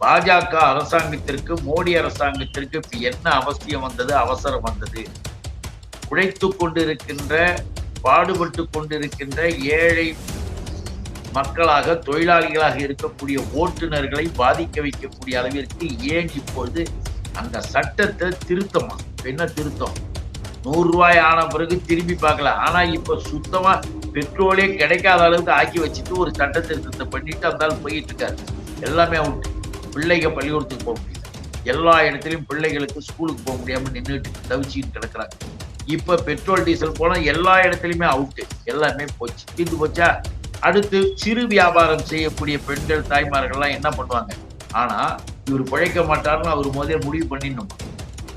பாஜக அரசாங்கத்திற்கு மோடி அரசாங்கத்திற்கு இப்ப என்ன அவசியம் வந்தது அவசரம் வந்தது? உழைத்து கொண்டிருக்கின்ற பாடுபட்டு கொண்டிருக்கின்ற ஏழை மக்களாக தொழிலாளிகளாக இருக்கக்கூடிய ஓட்டுநர்களை பாதிக்க வைக்கக்கூடிய அளவிற்கு ஏன் இப்பொழுது அந்த சட்டத்தை திருத்தமா? என்ன திருத்தம்? நூறு ரூபாய் ஆன பிறகு திரும்பி பார்க்கல. ஆனா இப்ப சுத்தமா பெட்ரோலே கிடைக்காத அளவுக்கு ஆக்கி வச்சுட்டு ஒரு சட்ட திருத்தத்தை பண்ணிட்டு அந்த போயிட்டு இருக்காரு. எல்லாமே அவுட் பிள்ளைங்க பள்ளிக்கூடத்துக்கு போக முடியல. எல்லா இடத்துலையும் பிள்ளைகளுக்கு ஸ்கூலுக்கு போக முடியாம நின்றுட்டு தவிச்சுட்டு கிடக்குறாங்க. இப்ப பெட்ரோல் டீசல் போனா எல்லா இடத்துலையுமே அவுட்டு எல்லாமே போச்சு. தீர்ந்து போச்சா? அடுத்து சிறு வியாபாரம் செய்யக்கூடிய பெண்கள் தாய்மார்கள்லாம் என்ன பண்ணுவாங்க? ஆனா இவர் பிழைக்க மாட்டார்னு அவர் முதல்ல முடிவு பண்ணிடணும்?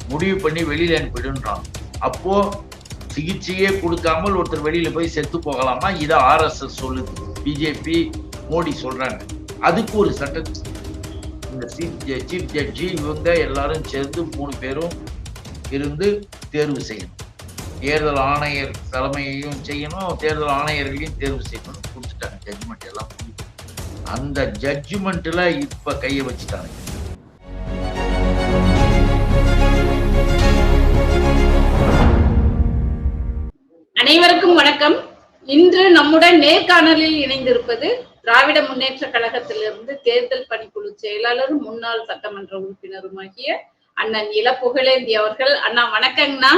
முடிவு பண்ணி வெளியில அனுப்பிடுன்றான் அப்போ சிகிச்சையே கொடுக்காமல் ஒருத்தர் வெளியில போய் செத்து போகலாமா? இதை ஆர்எஸ்எஸ் சொல்லுது. பிஜேபி மோடி சொல்றாங்க. அதுக்கு ஒரு சட்ட இந்த சீஃப் ஜட்ஜி இவங்க எல்லாரும் சேர்ந்து மூணு பேரும் இருந்து தேர்வு செய்யணும். தேர்தல் ஆணையர் தலைமையையும் செய்யணும் தேர்தல் ஆணையர்களையும் தேர்வு செய்யணும் கொடுத்துட்டாங்க ஜட்ஜ்மெண்ட் எல்லாம் அந்த ஜட்ஜ்மெண்ட்டில் இப்போ கையை வச்சுட்டாங்க. அனைவருக்கும் வணக்கம். இன்று நம்முடன் நேர்காணலில் இணைந்திருப்பது திராவிட முன்னேற்ற கழகத்திலிருந்து தேர்தல் பணிக்குழு செயலாளரும் முன்னாள் சட்டமன்ற உறுப்பினருமாகிய அண்ணன் இள புகழேந்தி அவர்கள். அண்ணா வணக்கங்கண்ணா.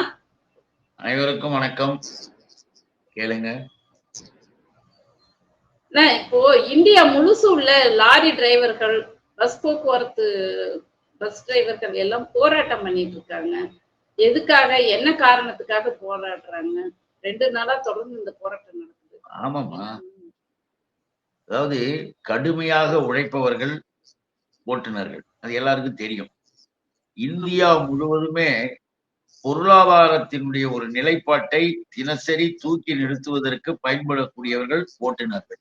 அனைவருக்கும் வணக்கம். கேளுங்க. இப்போ இந்தியா முழுசு உள்ள லாரி டிரைவர்கள் பஸ் போக்குவரத்து பஸ் டிரைவர்கள் எல்லாம் போராட்டம் பண்ணிட்டு இருக்காங்க. எதுக்காக என்ன காரணத்துக்காக போராடுறாங்க? ரெண்டு நாளா தொடர்ந்து இந்த போராட்டம் நடக்குது. ஆமாமா அதாவது கடுமையாக உழைப்பவர்கள் ஓட்டுநர்கள். அது எல்லாருக்கும் தெரியும். இந்தியா முழுவதுமே பொருளாதாரத்தினுடைய ஒரு நிலைப்பாட்டை தினசரி தூக்கி நிறுத்துவதற்கு பயன்படக்கூடியவர்கள் ஓட்டுநர்கள்.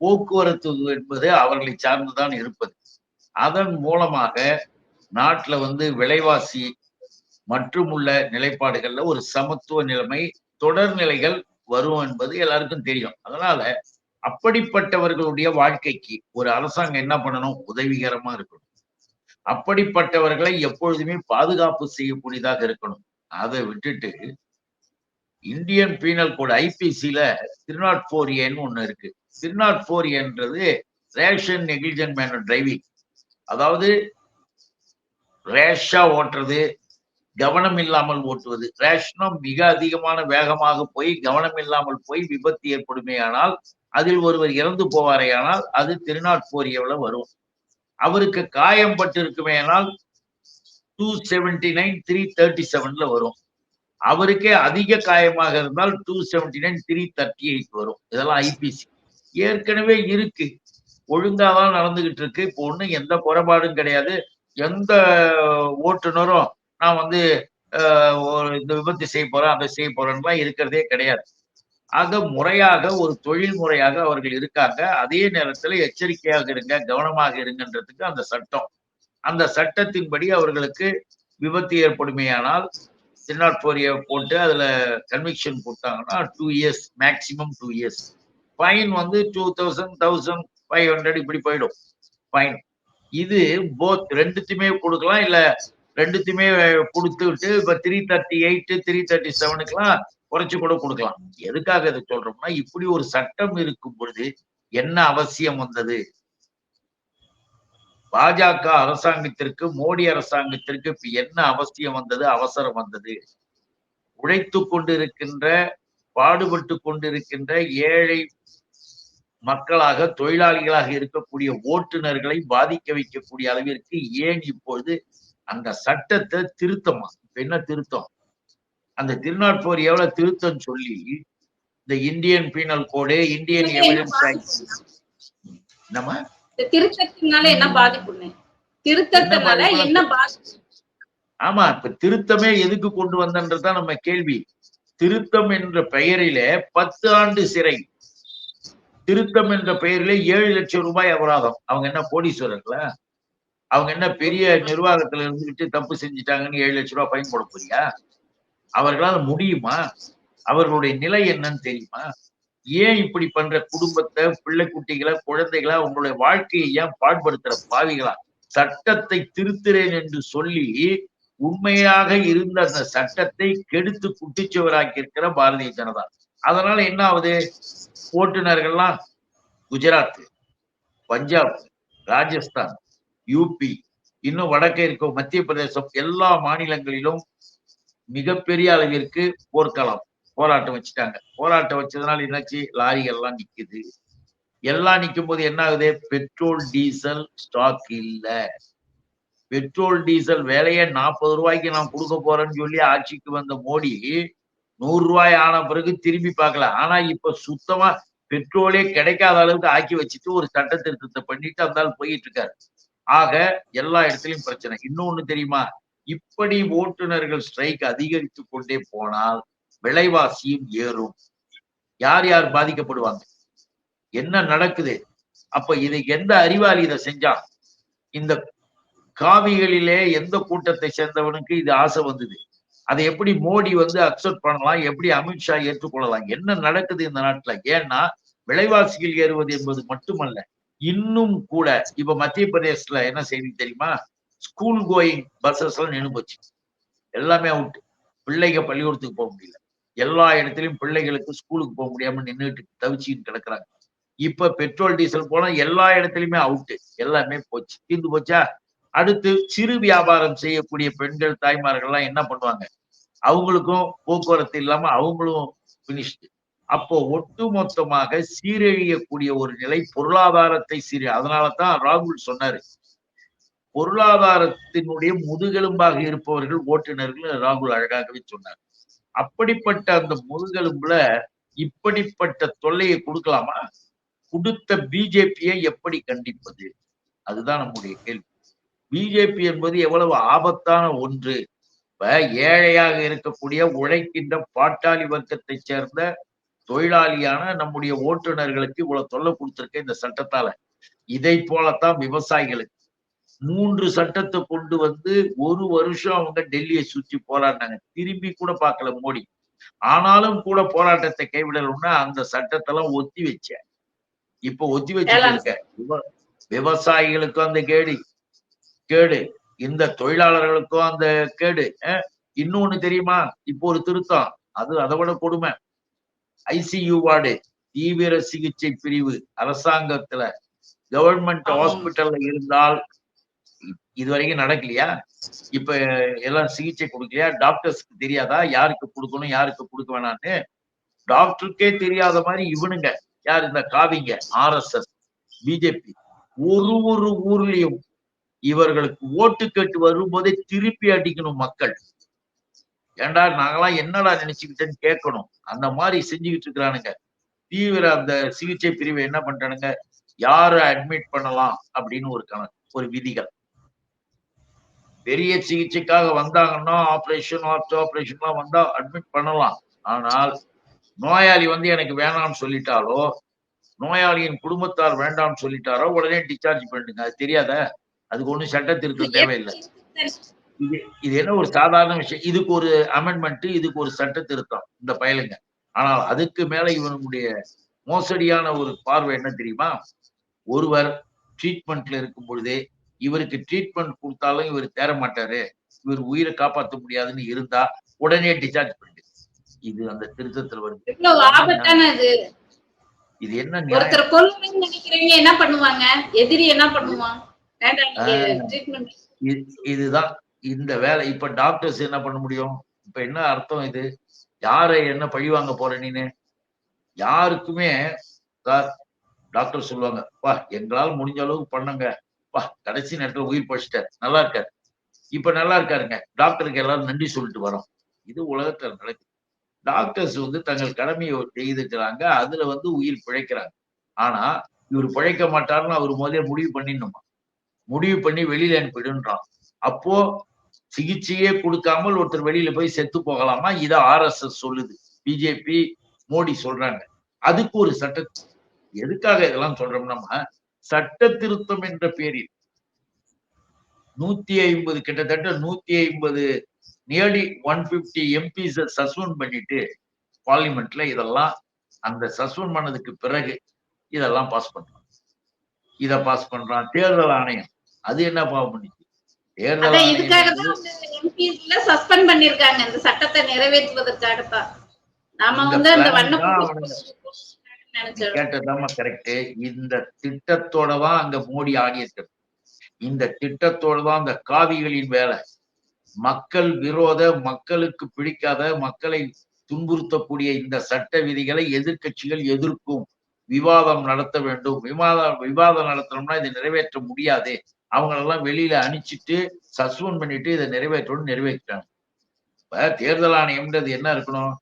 போக்குவரத்து என்பது அவர்களை சார்ந்துதான் இருப்பது. அதன் மூலமாக நாட்டுல வந்து விலைவாசி மற்றும் உள்ள நிலைப்பாடுகள்ல ஒரு சமத்துவ நிலைமை தொடர்நிலைகள் வரும் என்பது எல்லாருக்கும் தெரியும். அதனால அப்படிப்பட்டவர்களுடைய வாழ்க்கைக்கு ஒரு அரசாங்கம் என்ன பண்ணணும்? உதவிகரமா இருக்கணும். அப்படிப்பட்டவர்களை எப்பொழுதுமே பாதுகாப்பு செய்யக்கூடியதாக இருக்கணும். அதை விட்டுட்டு இந்தியன் பீனல் கோட் ஐபிசியில திருநாட் போர் ஏன்னு ஒண்ணு இருக்கு. திருநாட் போர் என்றது ஏன்றது ரேஷன் நெகிழ்ஜன் மேன் டிரைவிங். அதாவது ரேஷா ஓட்டுறது கவனம் இல்லாமல் ஓட்டுவது. ரேஷனம் மிக அதிகமான வேகமாக போய் கவனம் இல்லாமல் போய் விபத்து ஏற்படுமேயானால் அதில் ஒருவர் இறந்து போவாரேயானால் அது திருநாட் போரியவில் வரும். அவருக்கு காயம் பட்டிருக்குமேனால் two seventy nine three thirty செவன்ல வரும். அவருக்கே அதிக காயமாக இருந்தால் two seventy nine three thirty eight வரும் இதெல்லாம் ஐபிசி ஏற்கனவே இருக்கு. ஒழுங்காதான் நடந்துகிட்டு இருக்கு. இப்போ ஒண்ணும் எந்த குறைபாடும் கிடையாது. எந்த ஓட்டுநரும் நான் வந்து இந்த விபத்து செய்ய போறேன் அதை செய்ய போறேன்லாம் இருக்கிறதே கிடையாது. ஆக முறையாக ஒரு தொழில் முறையாக அவர்கள் இருக்காங்க. அதே நேரத்துல எச்சரிக்கையாக இருங்க கவனமாக இருங்கன்றதுக்கு அந்த சட்டம். அந்த சட்டத்தின்படி அவர்களுக்கு விபத்து ஏற்படுமேயானால் நாட் ஃபோர் போட்டு அதுல கன்விக்ஷன் போட்டாங்கன்னா two years maximum two years fine வந்து two thousand thousand five hundred இப்படி போயிடும். ஃபைன் இது போத் ரெண்டுத்தையுமே கொடுக்கலாம் இல்ல ரெண்டுத்தையுமே கொடுத்து விட்டு இப்ப three thirty eight three thirty செவனுக்குலாம் குறைச்சு கூட கொடுக்கலாம். எதுக்காக இதை சொல்றோம்னா இப்படி ஒரு சட்டம் இருக்கும் பொழுது என்ன அவசியம் வந்தது? பாஜக அரசாங்கத்திற்கு மோடி அரசாங்கத்திற்கு இப்ப என்ன அவசியம் வந்தது? அவசரம் வந்தது. உழைத்து கொண்டிருக்கின்ற பாடுபட்டு கொண்டிருக்கின்ற ஏழை மக்களாக தொழிலாளிகளாக இருக்கக்கூடிய ஓட்டுநர்களை பாதிக்க வைக்கக்கூடிய அளவிற்கு ஏன் இப்பொழுது அந்த சட்டத்தை திருத்தமா? இப்ப என்ன திருத்தம்? அந்த திருநாட் போர் எவ்வளவு திருத்தம் சொல்லி இந்த Indian penal code Indian evidence act நம்ம திருத்தத்தினால என்ன பாதிப்புன்னு திருத்தத்தினால பாதிப்பு? என்ன பாதிப்பு? ஆமா இப்ப திருத்தமே எதுக்கு கொண்டு வந்தன்றதுதான் நம்ம கேள்வி. திருத்தம் என்ற பெயரிலே பத்து ஆண்டு சிறை. திருத்தம் என்ற பெயரிலே ஏழு லட்சம் ரூபாய் அபராதம். அவங்க என்ன கோடீஸ்வரர்களா? அவங்க என்ன பெரிய நிர்வாகத்துல இருந்துகிட்டு தப்பு செஞ்சுட்டாங்கன்னு ஏழு லட்சம் ரூபாய் ஃபைன் போட போறியா? அவர்களால் முடியுமா? அவர்களுடைய நிலை என்னன்னு தெரியுமா? ஏன் இப்படி பண்ற குடும்பத்தை பிள்ளை குட்டிகளை குழந்தைகளை உங்களுடைய வாழ்க்கையை ஏன் பாடுபடுத்துற பாவிகளா? சட்டத்தை திருத்துறேன் என்று சொல்லி உண்மையாக இருந்த அந்த சட்டத்தை கெடுத்து குட்டிச்சுவராக்கி இருக்கிற பாரதிய ஜனதா. அதனால என்ன ஆகுது? ஓட்டுநர்கள்லாம் குஜராத் பஞ்சாப் ராஜஸ்தான் யூபி இன்னும் வடக்கே இருக்கும் மத்திய பிரதேசம் எல்லா மாநிலங்களிலும் மிகப்பெரிய அளவிற்கு போர்க்களம். போராட்டம் வச்சுட்டாங்க. போராட்டம் வச்சதுனால என்னாச்சு? லாரிகள்லாம் நிக்குது. எல்லாம் நிக்கும் போது என்ன ஆகுது பெட்ரோல் டீசல் ஸ்டாக் இல்ல. பெட்ரோல் டீசல் வேலையை நாற்பது ரூபாய்க்கு நான் கொடுக்க போறேன்னு சொல்லி ஆட்சிக்கு வந்த மோடி நூறு ரூபாய் ஆன பிறகு திரும்பி பார்க்கல. ஆனா இப்ப சுத்தமா பெட்ரோலே கிடைக்காத அளவுக்கு ஆக்கி வச்சுட்டு ஒரு சட்ட திருத்தத்தை பண்ணிட்டு அந்த ஆள் போயிட்டு இருக்காரு. ஆக எல்லா இடத்துலயும் பிரச்சனை. இன்னொன்னு தெரியுமா? இப்படி ஓட்டுநர்கள் ஸ்ட்ரைக் அதிகரித்து கொண்டே போனால் விலைவாசியும் ஏறும். யார் யார் பாதிக்கப்படுவாங்க? என்ன நடக்குது? அப்ப இதுக்கு எந்த அறிவாளி இதை செஞ்சான் இந்த காவிகளிலே எந்த கூட்டத்தை சேர்ந்தவனுக்கு இது ஆசை வந்தது? அதை எப்படி மோடி வந்து அக்செப்ட் பண்ணலாம்? எப்படி அமித்ஷா ஏற்றுக்கொள்ளலாம்? என்ன நடக்குது இந்த நாட்டுல? ஏன்னா விலைவாசிகள் ஏறுவது என்பது மட்டுமல்ல இன்னும் கூட இப்ப மத்திய பிரதேசத்துல என்ன செய்தி தெரியுமா? ஸ்கூல் கோயிங் பஸ்ஸஸ் எல்லாம் நின்று போச்சு. எல்லாமே அவுட் பிள்ளைங்க பள்ளிக்கூடத்துக்கு போக முடியல. எல்லா இடத்துலயும் பிள்ளைகளுக்கு ஸ்கூலுக்கு போக முடியாம நின்றுட்டு தவிச்சுக்கிட்டு கிடக்குறாங்க. இப்ப பெட்ரோல் டீசல் போனா எல்லா இடத்துலயுமே அவுட்டு எல்லாமே போச்சு. தீர்ந்து போச்சா? அடுத்து சிறு வியாபாரம் செய்யக்கூடிய பெண்கள் தாய்மார்கள்லாம் என்ன பண்ணுவாங்க? அவங்களுக்கும் போக்குவரத்து இல்லாம அவங்களும் பினிஷ்டு அப்போ ஒட்டுமொத்தமாக சீரழியக்கூடிய ஒரு நிலை பொருளாதாரத்தை சீர அதனாலதான் ராகுல் சொன்னாரு. பொருளாதாரத்தினுடைய முதுகெலும்பாக இருப்பவர்கள் ஓட்டுநர்கள் ராகுல் அழகாகவே சொன்னார். அப்படிப்பட்ட அந்த முதுகெலும்புல இப்படிப்பட்ட தொல்லையை கொடுக்கலாமா? கொடுத்த பிஜேபியை எப்படி கண்டிப்பது? அதுதான் நம்முடைய கேள்வி. பிஜேபி என்பது எவ்வளவு ஆபத்தான ஒன்று. இப்ப ஏழையாக இருக்கக்கூடிய உழைக்கின்ற பாட்டாளி வர்க்கத்தை சேர்ந்த தொழிலாளியான நம்முடைய ஓட்டுநர்களுக்கு இவ்வளவு தொல்லை கொடுத்திருக்க இந்த சட்டத்தால. இதை போலத்தான் விவசாயிகளுக்கு. மூன்று சட்டத்தை கொண்டு வந்து ஒரு வருஷம் அவங்க டெல்லியை சுற்றி போராடினாங்க. திரும்பி கூட பார்க்கல மோடி. ஆனாலும் கூட போராட்டத்தை கைவிடணும்னா அந்த சட்டத்தெல்லாம் ஒத்தி வச்ச இப்ப ஒத்தி விவ- விவசாயிகளுக்கும் அந்த கேடு. கேடு. இந்த தொழிலாளர்களுக்கும் அந்த கேடு. இன்னொன்னு தெரியுமா? இப்போ ஒரு திருத்தம். அது அதை விட கொடுமை. ஐசியூ வார்டு தீவிர சிகிச்சை பிரிவு அரசாங்கத்துல. கவர்மெண்ட். ஹாஸ்பிட்டல்ல இருந்தால் இது வரைக்கும் நடக்கலையா? இப்ப எல்லாம் சிகிச்சை கொடுக்கலையா? டாக்டர்ஸ்க்கு தெரியாதா? யாருக்கு கொடுக்கணும் யாருக்கு கொடுக்க வேணாம்னு? டாக்டருக்கே தெரியாத மாதிரி இவனுங்க. யார் இந்த காவிங்க? ஆர்எஸ்எஸ் பிஜேபி ஒரு ஒரு ஊர்லயும் இவர்களுக்கு ஓட்டு கேட்டு வரும்போதே திருப்பி அடிக்கணும் மக்கள். ஏண்டா நாங்களாம் என்னடா நினைச்சுக்கிட்டேன்னு கேட்கணும். அந்த மாதிரி செஞ்சுக்கிட்டு இருக்கிறானுங்க. தீவிர அந்த சிகிச்சை பிரிவை என்ன பண்றானுங்க யாரை அட்மிட் பண்ணலாம் அப்படின்னு ஒரு கணக்கு ஒரு விதிகள். பெரிய சிகிச்சைக்காக வந்தாங்கன்னா ஆபரேஷன் ஆப்டோ ஆபரேஷன்லாம் வந்தா அட்மிட் பண்ணலாம். ஆனால் நோயாளி வந்து எனக்கு வேணாம்னு சொல்லிட்டாலோ நோயாளியின் குடும்பத்தார் வேண்டாம்னு சொல்லிட்டாரோ உடனே டிஸ்சார்ஜ் பண்ணுங்க அது தெரியாத? அதுக்கு ஒண்ணும் சட்ட திருத்தம் தேவையில்லை. இது இது என்ன ஒரு சாதாரண விஷயம்? இதுக்கு ஒரு அமெண்ட்மெண்ட் இதுக்கு ஒரு சட்ட திருத்தம். இந்த பயலுங்க. ஆனால் அதுக்கு மேல இவனுடைய மோசடியான ஒரு பார்வை என்ன தெரியுமா? ஒருவர் ட்ரீட்மெண்ட்ல இருக்கும் பொழுதே இவருக்கு ட்ரீட்மெண்ட் கொடுத்தாலும் இவர் தேர மாட்டாரு. இவர் உயிரை காப்பாற்ற முடியாதுன்னு இருந்தா உடனே டிஸ்சார்ஜ் பண்ணிடு. இது அந்த திருத்தத்தில் வருது. இது என்ன ஒருத்தர் கொல்லுன்னு நினைக்கிறீங்க என்ன பண்ணுவாங்க? எதிரி என்ன பண்ணுவான் இதுதான். இந்த வேலை இப்ப டாக்டர்ஸ் என்ன பண்ண முடியும்? இப்ப என்ன அர்த்தம் இது? யாரை என்ன பழி வாங்க போற நீனு? யாருக்குமே டாக்டர் சொல்லுவாங்க பா எங்களால் முடிஞ்ச அளவுக்கு பண்ணுங்க. வா கடைசி நேரத்துல உயிர் பழிச்சிட்டார் நல்லா இருக்காரு. இப்ப நல்லா இருக்காருங்க. டாக்டருக்கு எல்லாரும் நன்றி சொல்லிட்டு வரோம். இது உலகத்துல நடக்குது. டாக்டர்ஸ் வந்து தங்கள் கடமையை செய்துக்கிறாங்க. அதுல வந்து உயிர் பிழைக்கிறாங்க. ஆனா இவர் பிழைக்க மாட்டாருன்னு அவர் முதல்ல முடிவு பண்ணிடணுமா? முடிவு பண்ணி வெளியில அனுப்பிடுன்றான். அப்போ சிகிச்சையே கொடுக்காமல் ஒருத்தர் வெளியில போய் செத்து போகலாமா? இத ஆர்எஸ்எஸ் சொல்லுது. பிஜேபி மோடி சொல்றாங்க. அதுக்கு ஒரு சட்ட எதுக்காக இதெல்லாம் சொல்றோம் நம்ம? சட்ட திருத்தம் என்ற பேரில் நூத்தி ஐம்பது கிட்டத்தட்ட நூத்தி ஐம்பது nearly one fifty MPs suspend பண்ணிட்டு பார்லிமெண்ட்ல இதெல்லாம் அந்த சஸ்பெண்ட் பண்ணதுக்கு பிறகு இதெல்லாம் பாஸ் பண்றான். இத பாஸ் பண்றான். தேர்தல் ஆணையம். அது என்ன பாவம் பண்ணிச்சு? தேர்தல் ஆணையம் சட்டத்தை நிறைவேற்றுவதற்காகத்தான் நாம வந்து அந்த கேட்டதாம கரெக்ட் இந்த திட்டத்தோட தான் அங்க மோடி ஆடியிருக்கிறது இந்த திட்டத்தோட தான் அந்த காவிகளின் வேலை. மக்கள் விரோத மக்களுக்கு பிடிக்காத மக்களை துன்புறுத்தக்கூடிய இந்த சட்ட விதிகளை எதிர்க்கட்சிகள் எதிர்க்கும் விவாதம் நடத்த வேண்டும். விவாதம் விவாதம் நடத்தணும்னா இதை நிறைவேற்ற முடியாது. அவங்களெல்லாம் வெளியில அணிச்சிட்டு சஸ்பெண்ட் பண்ணிட்டு இதை நிறைவேற்றணும் நிறைவேற்றாங்க இப்ப தேர்தல் ஆணையம்ன்றது என்ன இருக்கணும்?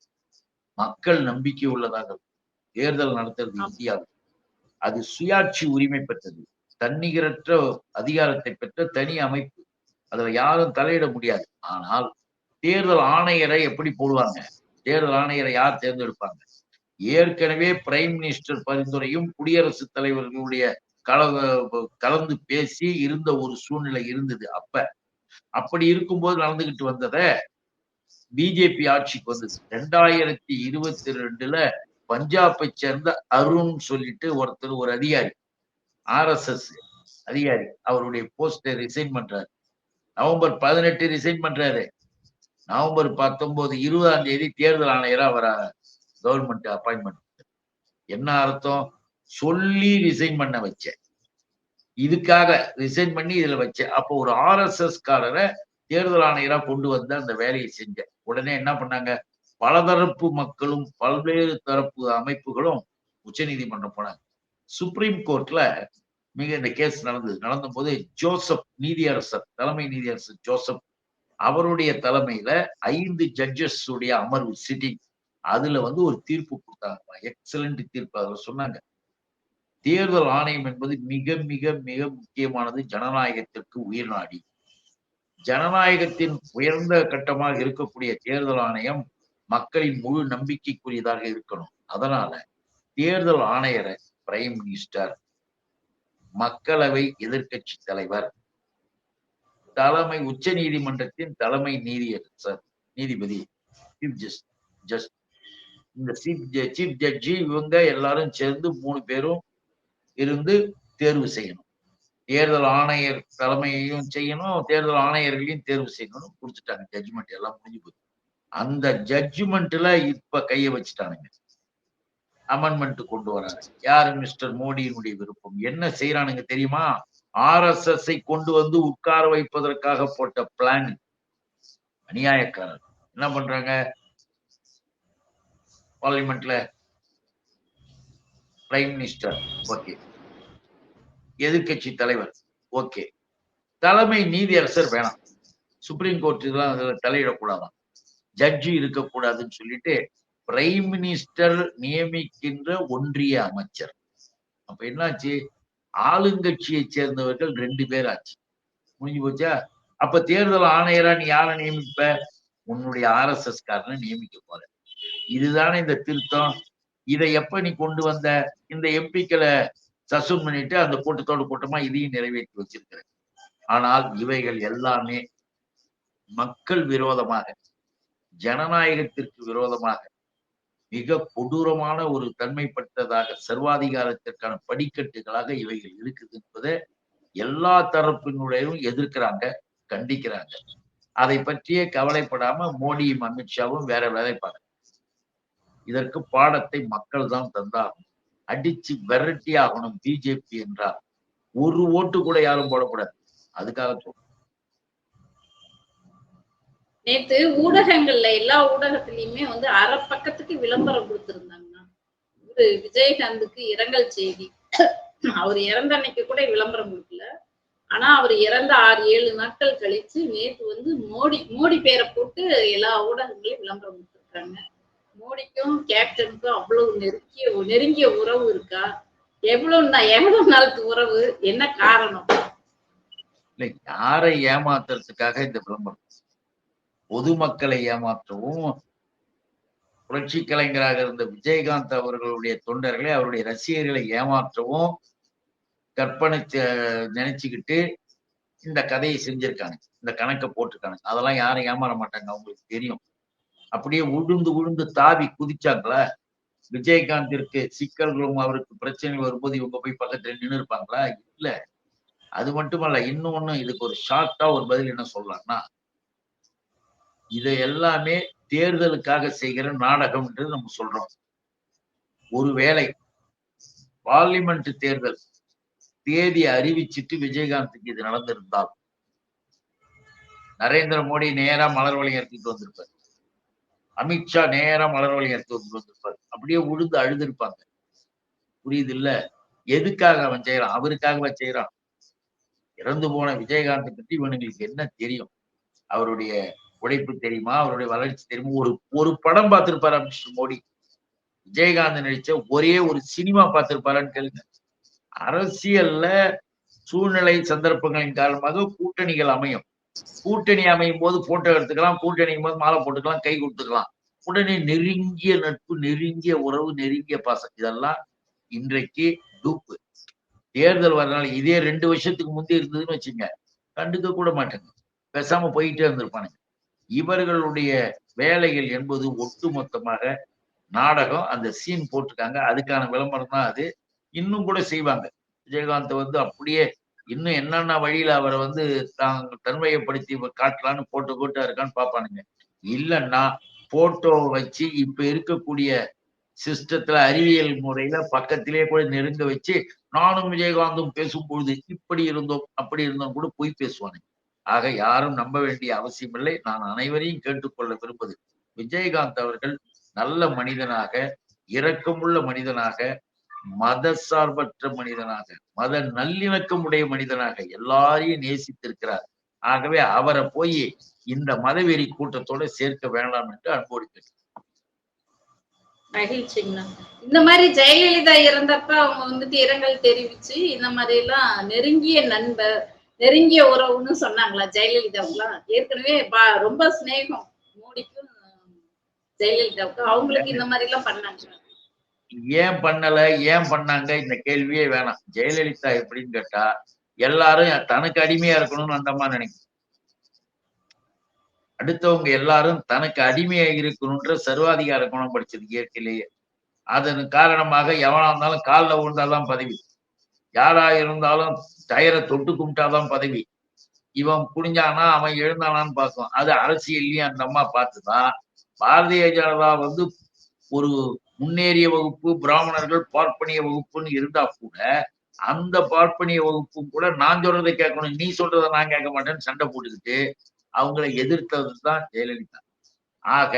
மக்கள் நம்பிக்கை உள்ளதாக தேர்தல் நடத்துறது இந்தியாவில் அது சுயாட்சி உரிமை பெற்றது. தன்னிகரற்ற அதிகாரத்தை பெற்ற தனி அமைப்பு. அதுல யாரும் தலையிட முடியாது. ஆனால் தேர்தல் ஆணையரை எப்படி போடுவாங்க? தேர்தல் ஆணையரை யார் தேர்ந்தெடுப்பாங்க? ஏற்கனவே பிரைம் மினிஸ்டர் பரிந்துரையும் குடியரசுத் தலைவர்களுடைய கல கலந்து பேசி இருந்த ஒரு சூழ்நிலை இருந்தது அப்ப. அப்படி இருக்கும்போது நடந்துகிட்டு வந்ததை பிஜேபி ஆட்சிக்கு வந்தது. ரெண்டாயிரத்தி இருபத்தி ரெண்டுல பஞ்சாபை சேர்ந்த அருண் சொல்லிட்டு ஒருத்தர் ஒரு அதிகாரி ஆர்எஸ்எஸ் அதிகாரி அவருடைய போஸ்டை ரிசைன் பண்றாரு. நவம்பர் பதினெட்டு ரிசைன் பண்றாரு. நவம்பர் பத்தொன்பது இருபதாம் தேதி தேர்தல் ஆணையரா வர கவர்மெண்ட் அப்பாயின்மெண்ட் என்ன அர்த்தம்? சொல்லி ரிசைன் பண்ண வச்சேன் இதுக்காக ரிசைன் பண்ணி இதுல வச்சேன் அப்போ ஒரு ஆர்எஸ்எஸ் காரரை தேர்தல் ஆணையரா கொண்டு வந்து அந்த வேலையை செஞ்ச. உடனே என்ன பண்ணாங்க? பலதரப்பு மக்களும் பல்வேறு தரப்பு அமைப்புகளும் உச்சநீதிமன்றம் போனாங்க. சுப்ரீம் கோர்ட்ல மிக இந்த கேஸ் நடந்தது. நடந்த போது ஜோசப் நீதியரசர் தலைமை நீதியரசர் ஜோசப் அவருடைய தலைமையில ஐந்து ஜட்ஜஸ் உடைய அமர்வு சிட்டிங் அதுல வந்து ஒரு தீர்ப்பு கொடுத்தாங்க. எக்ஸலண்ட் தீர்ப்பு அதுல சொன்னாங்க. தேர்தல் ஆணையம் என்பது மிக மிக மிக முக்கியமானது. ஜனநாயகத்திற்கு உயிர்நாடி ஜனநாயகத்தின் உயர்ந்த கட்டமாக இருக்கக்கூடிய தேர்தல் ஆணையம் மக்களின் முழு நம்பிக்கைக்குரியதாக இருக்கணும். அதனால தேர்தல் ஆணையரை பிரைம் மினிஸ்டர் மக்களவை எதிர்க்கட்சி தலைவர் தலைமை உச்ச நீதிமன்றத்தின் தலைமை நீதியரசர் நீதிபதி சீஃப் ஜஸ்ட் இந்த சீஃப் சீஃப் ஜட்ஜி இவங்க எல்லாரும் சேர்ந்து மூணு பேரும் இருந்து தேர்வு செய்யணும். தேர்தல் ஆணையர் தலைமையையும் செய்யணும் தேர்தல் ஆணையர்களையும் தேர்வு செய்யணும்னு கொடுத்துட்டாங்க. ஜட்ஜ்மெண்ட் எல்லாம் முடிஞ்சு போச்சு. அந்த ஜட்ஜ்மெண்ட்ல இப்ப கைய வச்சுட்டானுங்க. அமெண்ட்மெண்ட் கொண்டு வராங்க. யாரு மிஸ்டர் மோடியினுடைய விருப்பம்? என்ன செய்யறானுங்க தெரியுமா? ஆர் எஸ் எஸ் கொண்டு வந்து உட்கார வைப்பதற்காக போட்ட பிளான் அநியாயக்காரர் என்ன பண்றாங்க? பார்லிமெண்ட்ல பிரைம் மினிஸ்டர் ஓகே எதிர்கட்சி தலைவர். ஓகே தலைமை நீதியரசர் வேணாம். சுப்ரீம் கோர்ட் இதெல்லாம் தலையிடக்கூடாதான். ஜட்ஜி இருக்கக்கூடாதுன்னு சொல்லிட்டு பிரைம் மினிஸ்டர் நியமிக்கின்ற ஒன்றிய அமைச்சர். அப்ப என்னாச்சு? ஆளுங்கட்சியை சேர்ந்தவர்கள் ரெண்டு பேர் ஆச்சு முடிஞ்சு போச்சா? அப்ப தேர்தல் ஆணையரா நீ யாரை நியமிப்ப? உன்னுடைய ஆர்எஸ்எஸ் காரனை நியமிக்க போற. இதுதானே இந்த திருத்தம். இதை எப்ப நீ கொண்டு வந்த? இந்த எம்பிக்களை சஸ்பெண்ட் பண்ணிட்டு அந்த கூட்டத்தோட கூட்டமா இதையும் நிறைவேற்றி வச்சிருக்கிற. ஆனால் இவைகள் எல்லாமே மக்கள் விரோதமாக ஜனநாயகத்திற்கு விரோதமாக மிக கொடூரமான ஒரு தன்மைப்பட்டதாக சர்வாதிகாரத்திற்கான படிக்கட்டுகளாக இவைகள் இருக்குது என்பதை எல்லா தரப்பினுடையும் எதிர்க்கிறாங்க கண்டிக்கிறாங்க. அதை பற்றியே கவலைப்படாம மோடியும் அமித்ஷாவும் வேற வேலைப்பாங்க இதற்கு பாடத்தை மக்கள் தான் தந்தாகும் அடிச்சு விரட்டி ஆகணும் பிஜேபி என்றால். ஒரு ஓட்டு கூட யாரும் போடக்கூடாது. அதுக்காக சொல்றேன் நேத்து ஊடகங்கள்ல எல்லா ஊடகத்திலயுமே வந்து அரை பக்கத்துக்கு விளம்பரம் கொடுத்திருந்தாங்கண்ணா ஒரு விஜயகாந்துக்கு இரங்கல் செய்தி. அவர் இறந்த அன்னைக்கு கூட விளம்பரம் கொடுக்கல. ஆனா அவர் இறந்த ஆறு ஏழு நாட்கள் கழிச்சு நேத்து வந்து மோடி மோடி பேரை போட்டு எல்லா ஊடகங்களையும் விளம்பரம் கொடுத்துருக்காங்க. மோடிக்கும் கேப்டனுக்கும் அவ்வளவு நெருங்கிய நெருங்கிய உறவு இருக்கா? எவ்வளவு எவ்வளவு நாளுக்கு உறவு? என்ன காரணம்? இல்லை யாரை ஏமாத்துறதுக்காக இந்த விளம்பரம் பொதுமக்களை ஏமாற்றவும் புரட்சி கலைஞராக இருந்த விஜயகாந்த் அவர்களுடைய தொண்டர்களை அவருடைய ரசிகர்களை ஏமாற்றவும் கற்பனை நினைச்சுக்கிட்டு இந்த கதையை செஞ்சிருக்காங்க. இந்த கணக்கை போட்டிருக்காங்க. அதெல்லாம் யாரும் ஏமாற மாட்டாங்க. அவங்களுக்கு தெரியும். அப்படியே உழுந்து உழுந்து தாவி குதிச்சாங்களா? விஜயகாந்திற்கு சிக்கல்களும் அவருக்கு பிரச்சனைகள் வரும்போது இவங்க போய் பக்கத்துல நின்று இருப்பாங்களா? இல்ல. அது மட்டுமல்ல இன்னொன்னு இதுக்கு ஒரு ஷார்ட்டா ஒரு பதில் என்ன சொல்லலாம்னா இதை எல்லாமே தேர்தலுக்காக செய்கிற நாடகம் என்று நம்ம சொல்றோம். ஒருவேளை பார்லிமெண்ட் தேர்தல் தேதி அறிவிச்சிட்டு விஜயகாந்துக்கு இது நடந்திருந்தால் நரேந்திர மோடி நேரா மலர் வளையம் எடுத்துட்டு வந்திருப்பார். அமித்ஷா நேரா மலர் வளையம் எடுத்து வந்துட்டு வந்திருப்பார். அப்படியே உழுந்து அழுதுருப்பாங்க. புரியுது இல்ல எதுக்காக அவன் செய்யறான்? அவருக்காகவா செய்யறான்? இறந்து போன விஜயகாந்த் பத்தி இவனுங்களுக்கு என்ன தெரியும்? அவருடைய உழைப்பு தெரியுமா? அவருடைய வளர்ச்சி தெரியுமா? ஒரு ஒரு படம் பார்த்திருப்பாரா மிஸ்டர் மோடி? விஜயகாந்த் நடிச்ச ஒரே ஒரு சினிமா பார்த்திருப்பாரான்னு கேளுங்க. அரசியல்ல சூழ்நிலை சந்தர்ப்பங்களின் காரணமாக கூட்டணிகள் அமையும். கூட்டணி அமையும் போது போட்டோ எடுத்துக்கலாம் கூட்டணி போது மாலை போட்டுக்கலாம் கை கொடுத்துக்கலாம். உடனே நெருங்கிய நட்பு நெருங்கிய உறவு நெருங்கிய பாசம் இதெல்லாம் இன்றைக்கு டூப்பு தேர்தல் வரனால இதே ரெண்டு வருஷத்துக்கு முந்தைய இருந்ததுன்னு வச்சுங்க கண்டுக்க கூட மாட்டேங்க. பேசாம போயிட்டே இருந்திருப்பானுங்க. இவர்களுடைய வேலைகள் என்பது ஒட்டுமொத்தமாக நாடகம். அந்த சீன் போட்டிருக்காங்க. அதுக்கான விளம்பரம் தான் அது. இன்னும் கூட செய்வாங்க. விஜயகாந்த் வந்து அப்படியே இன்னும் என்னென்ன வழியில அவரை வந்து தாங்க தன்மையப்படுத்தி காட்டலான்னு போட்டோ போட்டா இருக்கான்னு பார்ப்பானுங்க. இல்லைன்னா போட்டோ வச்சு இப்ப இருக்கக்கூடிய சிஸ்டத்துல அறிவியல் முறையில பக்கத்திலே கூட நெருங்க வச்சு நானும் விஜயகாந்தும் பேசும்பொழுது இப்படி இருந்தோம் அப்படி இருந்தோம் கூட போய் பேசுவானுங்க. ஆக யாரும் நம்ப வேண்டிய அவசியம் இல்லை நான் அனைவரையும் கேட்டுக்கொள்ள விரும்புது. விஜயகாந்த் அவர்கள் நல்ல மனிதனாக இரக்கமுள்ள மனிதனாக மத சார்பற்ற மனிதனாக மத நல்லிணக்கம் உடைய மனிதனாக எல்லாரையும் நேசித்திருக்கிறார். ஆகவே அவரை போய் இந்த மதவெறி கூட்டத்தோட சேர்க்க வேண்டாம் என்று அன்போடு கேட்டு மகிழ்ச்சிங்கண்ணா. இந்த மாதிரி ஜெயலலிதா இறந்தப்ப அவங்க வந்துட்டு இரங்கல் தெரிவிச்சு இந்த மாதிரி எல்லாம் நெருங்கிய நண்பர் நெருங்கிய உறவுன்னு சொன்னாங்களா ஜெயலலிதாவுக்குலாம் ஏற்கனவே பா- ரொம்ப சிநேகம் மோடிக்கும் ஜெயலலிதாவுக்கும் அவங்களுக்கு இந்த மாதிரி எல்லாம் பண்ணாங்க ஏன் பண்ணல? ஏன் பண்ணாங்க? இந்த கேள்வியே வேணாம். ஜெயலலிதா எப்படின்னு கேட்டா எல்லாரும் தனக்கு அடிமையா இருக்கணும்னு அந்த அம்மா நினைக்கும். அடுத்தவங்க எல்லாரும் தனக்கு அடிமையா இருக்கணும்ன்ற சர்வாதிகார குணம் படிச்சது இயற்கையிலேயே. அதன் காரணமாக எவனா இருந்தாலும் காலில் விழுந்தாதான் பதவி. யாரா இருந்தாலும் டயரை தொட்டு கும்பிட்டாதான் பதவி. இவன் குனிஞ்சானா அவன் எழுந்தானான்னு பார்க்கும். அது அரசியல்லையும் அந்த அம்மா பார்த்துதான் பாரதிய ஜனதா வந்து ஒரு முன்னேறிய வகுப்பு பிராமணர்கள் பார்ப்பனிய வகுப்புன்னு இருந்தா கூட அந்த பார்ப்பனிய வகுப்பும் கூட நான் சொல்றதை கேட்கணும் நீ சொல்றதை நான் கேட்க மாட்டேன்னு சண்டை போட்டுக்கிட்டு அவங்கள எதிர்த்தது தான் ஜெயலலிதா. ஆக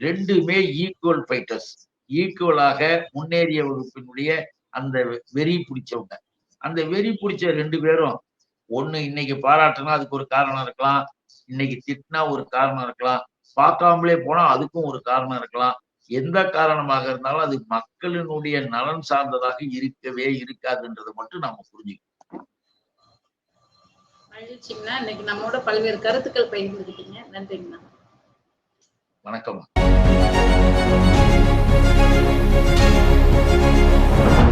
ரெண்டுமே ஈக்குவல் ஃபைட்டர்ஸ் ஈக்குவலாக முன்னேறிய வகுப்பினுடைய அந்த வெறி பிடிச்சவங்க. அந்த வெறி பிடிச்ச ரெண்டு பேரும் ஒண்ணு இன்னைக்கு பாராட்டுனா அதுக்கு ஒரு காரணம் இருக்கலாம் இன்னைக்கு திட்டினா ஒரு காரணம் இருக்கலாம் பார்க்காமலே போனா அதுக்கும் ஒரு காரணம் இருக்கலாம். எந்த காரணமாக இருந்தாலும் அது மக்களினுடைய நலன் சார்ந்ததாக இருக்கவே இருக்காதுன்றதை மட்டும் நாம புரிஞ்சுக்கணும். மகிழ்ச்சிங்கண்ணா. இன்னைக்கு நம்மோட பல்வேறு கருத்துக்கள் பகிர்ந்துக்கிட்டீங்க நன்றிங்கண்ணா. வணக்கம்